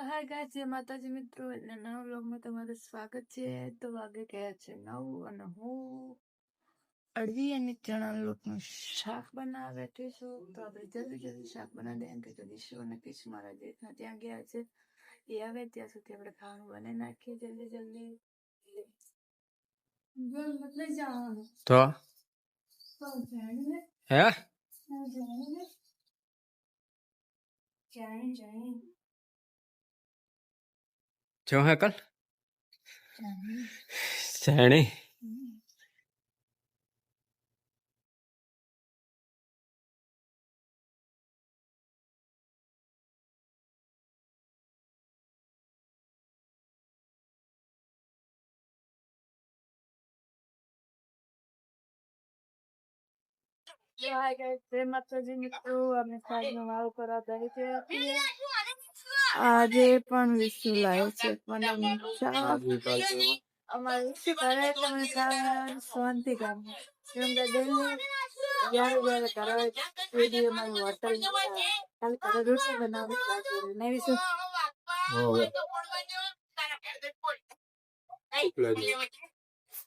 તો hi guys જય માતાજી મિત્રો એટલે નવા બ્લોગમાં તમારું સ્વાગત છે. તો વાગે ગયા છે નવ અને હું અડવી અને ચણા લોટનું શાક બનાવે છું. તો આપણે જલ્દી જલ્દી શાક બનાવી દઈએ કે જલ્દી શું અને કિસ મારા જેઠના ત્યાં ગયા છે. એ આવે ત્યાં સુધી આપણે ખાવાનું બનાવી નાખીએ જલ્દી જલ્દી. તો? હે? જાણી જાણી. જો હે કલ જાણી જાણી હમ. હાય ગાઈસ જય માતાજી મિત્રો અમે સાંજનો વાળો કરવા દઈ છે આજે પણ વિષ્ણુ લાવે છે પણ કરે શાંતિ કામ કેમ કે ડેલી જ્યારે જ્યારે કરે વીડિયો મારી હોટલ કાલે ઘરે રોટી બનાવી લાગે ને વિશુ.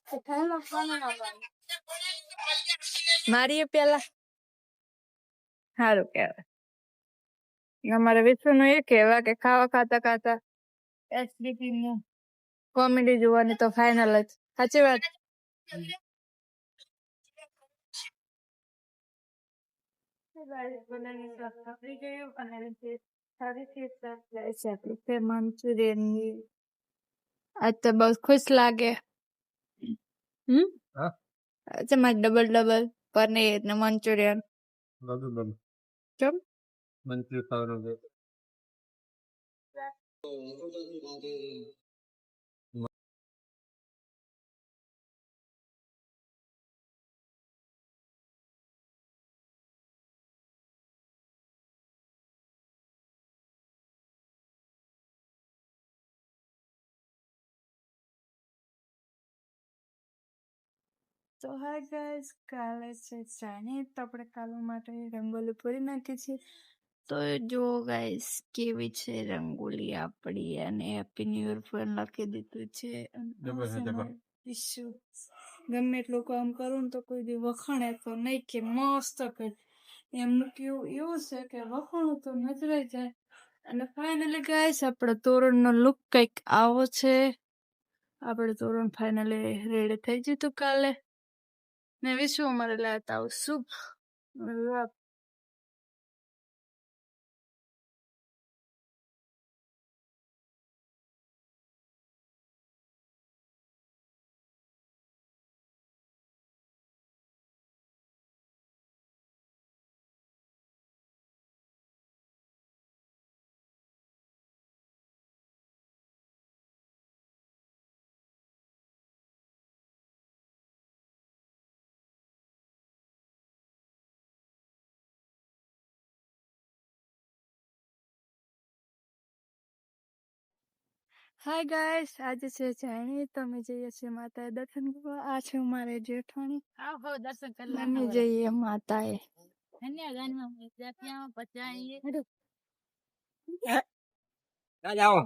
તો ખાવા ખાવાનું આવવાનું. મારીએ પેલા. સારું કહેવાય અમારે વિશ્વનું એ કહેવા કે ખાવા ખાતા ખાતા એસડીપી નું કોમેડી જોવાની તો ફાઇનલ જ સાચી વાત મંચુરિયન આજ તો બહુ ખુશ લાગે હમ? મારે ડબલ ડબલ પનીર ને મંચુરિયન કેમ મંત્રી ખાવાનું છે તો હાય ગાઈસ કાલે છે જાણે તો આપણે કાલ માટે રંગોલી પૂરી નાખી છે તો જો ગાઈસ કેવી છે રંગોલી આપણી અને હેપી ન્યુ યર પણ લખી દીધું છે. ગમે એટલું કામ કરો ને તો કોઈ દી વખાણે તો નહીં કે મસ્ત કરી. એમનું કેવું એવું છે કે વખાણું તો નજરાઈ જાય. અને ફાઇનલી ગાઈસ તોરણ તોરણનો લુક કંઈક આવો છે. આપણે તોરણ ફાઇનલી રેડી થઈ જતું કાલે. ને વિશ્વ અમારે લેતા આવું શુભ હાય ગાઈસ આજે છે જાણી તમે જઈએ છીએ માતાએ દર્શન કરવા. આ છે અમારે જેઠાણી. આવો દર્શન અમે જઈએ માતાએ. આવો.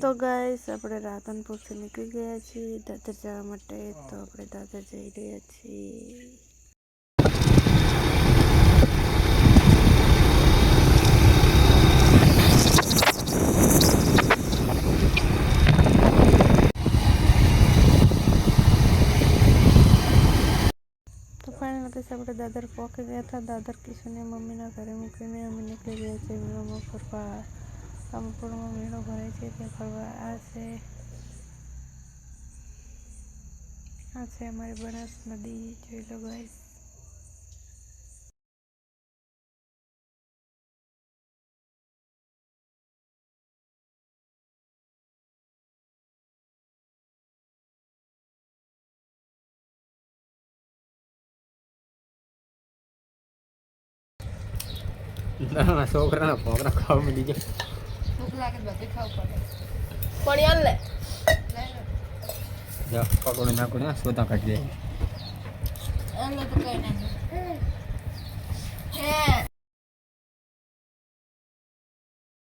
તો ગાઈસ આપણે રાધનપુરથી નીકળી ગયા છીએ. દાદર જવા માટે તો આપણે દાદર જઈ રહ્યા છીએ તો કેસ આપણે દાદર પહોંચી ગયા હતા. દાદર કિશોરને મમ્મીના ઘરે મૂકીને અમે નીકળી ગયા છીએ મેળોમાં ફરવા. રામપુરમાં મેળો ભરાય છે ત્યાં ફરવા. આ છે આ છે અમારી બનાસ નદી. જોઈ લો ગાઈસ નાના છોકરાના ફોકરા ખાવા મળી જાય ભૂખ લાગે બધું ખાવું પડે પણ યાર લે. જા પકોડો ના ને સોતા કાઢી દે. અલ્લે તો કઈ નહીં હે.